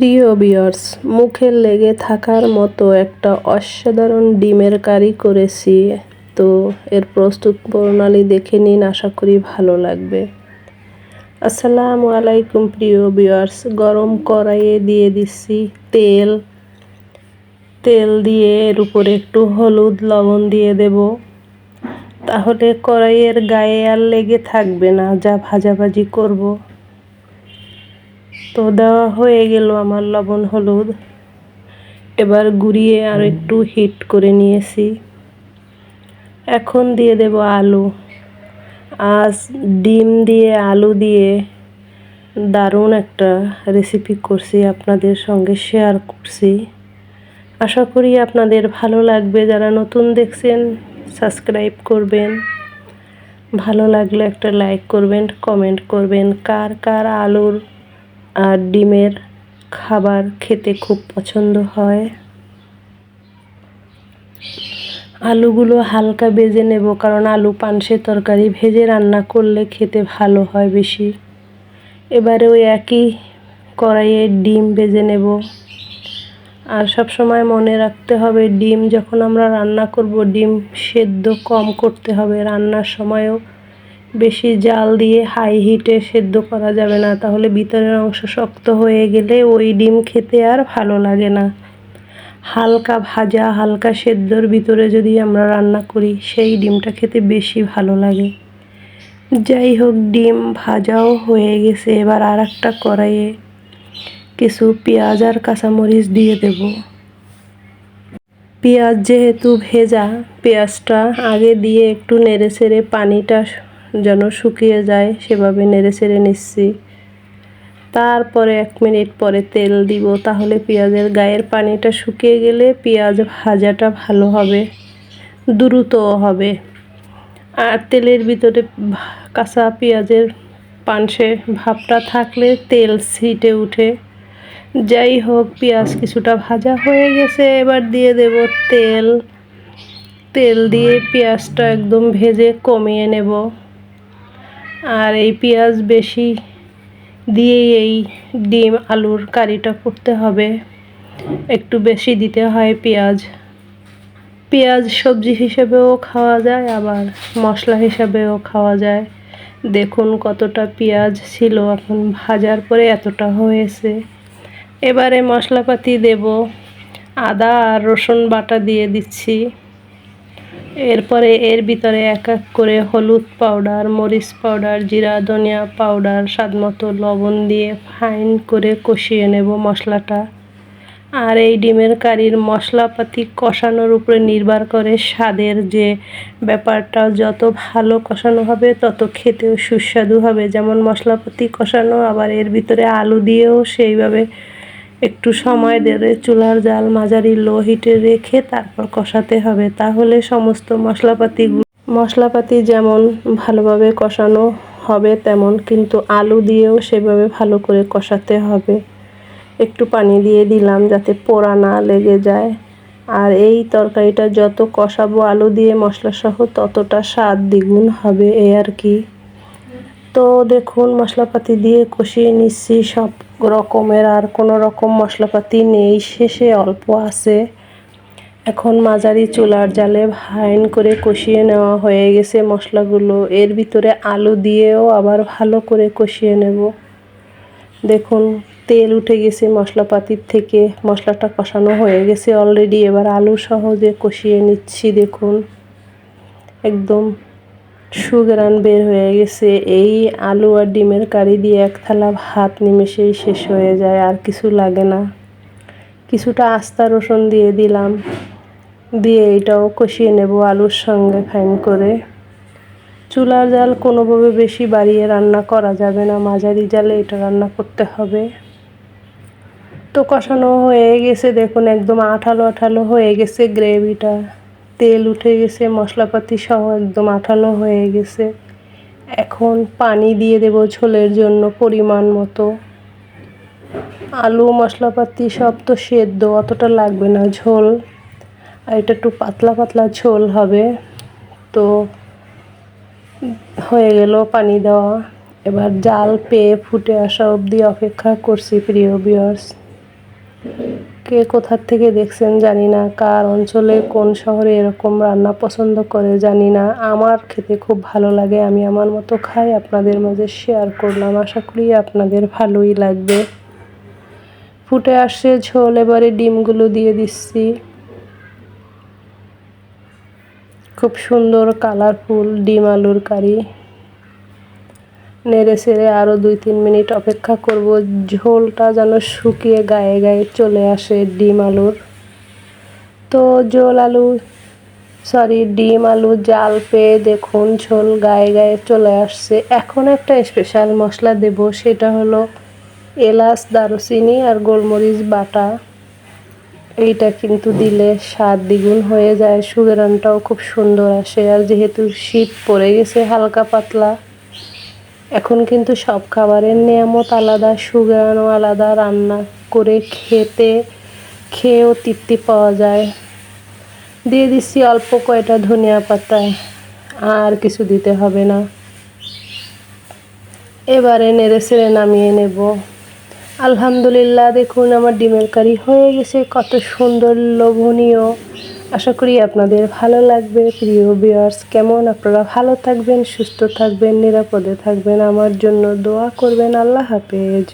প্রিয় বিয়ার্স মুখে লেগে থাকার মতো একটা অসাধারণ ডিমের কারি করেছি। তো এর প্রস্তুত প্রণালী দেখে নিন, আশা করি ভালো লাগবে। আসসালামু আলাইকুম প্রিয় বিয়ার্স গরম কড়াইয়ে দিয়ে দিচ্ছি তেল। তেল দিয়ে এর উপরে একটু হলুদ লবণ দিয়ে দেব। তাহলে কড়াইয়ের গায়ে আর লেগে থাকবে না, যা ভাজাভাজি করব। তো দেওয়া হয়ে গেল আমার লবণ, হলুদ। এবার গুঁড়িয়ে আর একটু হিট করে নিয়েছি। এখন দিয়ে দেব আলু। আজ ডিম দিয়ে আলু দিয়ে দারুণ একটা রেসিপি করছি, আপনাদের সঙ্গে শেয়ার করছি। আশা করি আপনাদের ভালো লাগবে। যারা নতুন দেখছেন সাবস্ক্রাইব করবেন। ভালো লাগলে একটা লাইক করবেন কমেন্ট করবেন। কার কার আলুর আর ডিমের খাবার খেতে খুব পছন্দ হয়। আলুগুলো হালকা বেজে নেব, কারণ আলু পানসে তরকারি ভেজে রান্না করলে খেতে ভালো হয় বেশি। এবারে ওই একই কড়াইয়ে ডিম বেজে নেব। আর সব সময় মনে রাখতে হবে, ডিম যখন আমরা রান্না করব, ডিম সেদ্ধ কম করতে হবে। রান্নার সময়ও বেশি জাল দিয়ে হাই হিটে সেদ্ধ করা যাবে না। তাহলে ভিতরের অংশ শক্ত হয়ে গেলে ওই ডিম খেতে আর ভালো লাগে না। হালকা ভাজা, হালকা সেদ্ধর ভিতরে যদি আমরা রান্না করি, সেই ডিমটা খেতে বেশি ভালো লাগে। যাই হোক, ডিম ভাজাও হয়ে গেছে। এবার আর একটা কড়াইয়ে কিছু পেঁয়াজ আর কাঁচামরিচ দিয়ে দেব। পেঁয়াজ যেহেতু ভেজা, পেঁয়াজটা আগে দিয়ে একটু নেড়ে ছেড়ে পানিটা যেন শুকিয়ে যায়, সেভাবে নেড়ে ছেড়ে নিচ্ছি। তারপরে এক মিনিট পরে তেল দিব, তাহলে পেঁয়াজের গায়ের পানিটা শুকিয়ে গেলে পেঁয়াজ ভাজাটা ভালো হবে, দ্রুতও হবে। আর তেলের ভিতরে কাঁচা পেঁয়াজের পানসে ভাবটা থাকলে তেল ছিটে উঠে। যাই হোক, পেঁয়াজ কিছুটা ভাজা হয়ে গেছে, এবার দিয়ে দেব তেল। তেল দিয়ে পেঁয়াজটা একদম ভেজে কমিয়ে নেব। আর এই পেঁয়াজ বেশি দিয়ে এই ডিম আলুর কারিটা করতে হবে। একটু বেশি দিতে হয় পেঁয়াজ। পেঁয়াজ সবজি হিসেবেও খাওয়া যায়, আবার মশলা হিসাবেও খাওয়া যায়। দেখুন কতটা পেঁয়াজ ছিল, এখন ভাজার পরে এতটা হয়েছে। এবারে মশলাপাতি দেব। আদা আর রসুন বাটা দিয়ে দিচ্ছি। এরপরে এর ভিতরে এক এক করে হলুদ পাউডার, মরিচ পাউডার, জিরা, ধনিয়া পাউডার স্বাদমতো লবণ দিয়ে ফাইন করে কষিয়ে নেব মশলাটা। আর এই ডিমের কারির মশলাপাতি কষানোর উপরে নির্ভর করে স্বাদের যে ব্যাপারটা, যত ভালো কষানো হবে, তত খেতেও সুস্বাদু হবে। যেমন মশলাপাতি কষানো, আবার এর ভিতরে আলু দিয়েও সেইভাবে একটু সময় ধরে চুলার জাল মাঝারি লো হিটে রেখে তারপর কষাতে হবে। তাহলে সমস্ত মশলাপাতি মশলাপাতি যেমন ভালোভাবে কষানো হবে তেমন কিন্তু আলু দিয়েও সেভাবে ভালো করে কষাতে হবে। একটু পানি দিয়ে দিলাম যাতে পোড়া না লেগে যায়। আর এই তরকারিটা যত কষাবো আলু দিয়ে মশলা সহ ততটা স্বাদ দ্বিগুণ হবে এ আর কি। তো দেখুন, মশলাপাতি দিয়ে কষিয়ে নিচ্ছি সব রকমের আর কোনো রকম মশলাপাতি নেই। শেষে অল্প আছে। এখন মাঝারি চুলার জালে ভাইন করে কষিয়ে নেওয়া হয়ে গেছে মশলাগুলো। এর ভিতরে আলু দিয়েও আবার ভালো করে কষিয়ে নেব। দেখুন, তেল উঠে গেছে মশলাপাতির থেকে। মশলাটা কষানো হয়ে গেছে অলরেডি। এবার আলু সহজে কষিয়ে নিচ্ছি, দেখুন। একদম সুগ্রান বের হয়ে গেছে। এই আলু আর ডিমের কারি দিয়ে এক থালা ভাত নিমেষেই শেষ হয়ে যায়, আর কিছু লাগে না। কিছুটা আস্তা রসুন দিয়ে দিলাম। দিয়ে এটাও কষিয়ে নেব আলুর সঙ্গে ফাইন করে। চুলার জাল কোনোভাবে বেশি বাড়িয়ে রান্না করা যাবে না। মাঝারি জালে এটা রান্না করতে হবে। তো কষানো হয়ে গেছে, দেখুন একদম আঠালো আঠালো হয়ে গেছে গ্রেভিটা। তেল উঠে গেছে, মশলাপাতি সহ একদম আঠালো হয়ে গেছে। এখন পানি দিয়ে দেব ঝোলের জন্য পরিমাণ মতো। আলু, মশলাপাতি সব তো সেদ্ধ, অতটা লাগবে না ঝোল। আর এটা একটু পাতলা পাতলা ঝোল হবে। তো হয়ে গেল পানি দেওয়া। এবার জাল পেয়ে ফুটে আসা অবধি অপেক্ষা করছি প্রিয় বিয়ার্স কে কোথার থেকে দেখছেন জানি না। কার অঞ্চলে, কোন শহরে এরকম রান্না পছন্দ করে জানি না। আমার খেতে খুব ভালো লাগে, আমি আমার মতো খাই, আপনাদের মাঝে শেয়ার করলাম। আশা করি আপনাদের ভালোই লাগবে। ফুটে আসছে ঝোল, এবারে ডিমগুলো দিয়ে দিচ্ছি। খুব সুন্দর কালারফুল ডিম আলুর কারি। নেড়ে সেড়ে আরও দুই তিন মিনিট অপেক্ষা করব। ঝোলটা যেন শুকিয়ে গায়ে গায়ে চলে আসে ডিম আলুর। তো ঝোল আলু সরি ডিম আলু জাল পেয়ে দেখুন ঝোল গায়ে গায়ে চলে আসছে। এখন একটা স্পেশাল মশলা দেব, সেটা হলো এলাচ, দারুচিনি আর গোলমরিচ বাটা। এইটা কিন্তু দিলে স্বাদ দ্বিগুণ হয়ে যায়, সুগেরানটাও খুব সুন্দর আসে। আর যেহেতু শীত পড়ে গেছে, হালকা পাতলা। এখন কিন্তু সব খাবারের নিয়ামত আলাদা, সুগারও আলাদা, রান্না করে খেতে, খেয়েও তৃপ্তি পাওয়া যায়। দিয়ে দিচ্ছি অল্প কয়টা ধনিয়া পাতায় আর কিছু দিতে হবে না। এবারে নেড়ে সেড়ে নামিয়ে নেব। আলহামদুলিল্লাহ, দেখুন আমার ডিমের কারি হয়ে গেছে, কত সুন্দর লোভনীয়। আশা করি আপনাদের ভালো লাগবে। প্রিয় বিয়ার্স কেমন? আপনারা ভালো থাকবেন, সুস্থ থাকবেন, নিরাপদে থাকবেন। আমার জন্য দোয়া করবেন। আল্লাহ হাফেজ।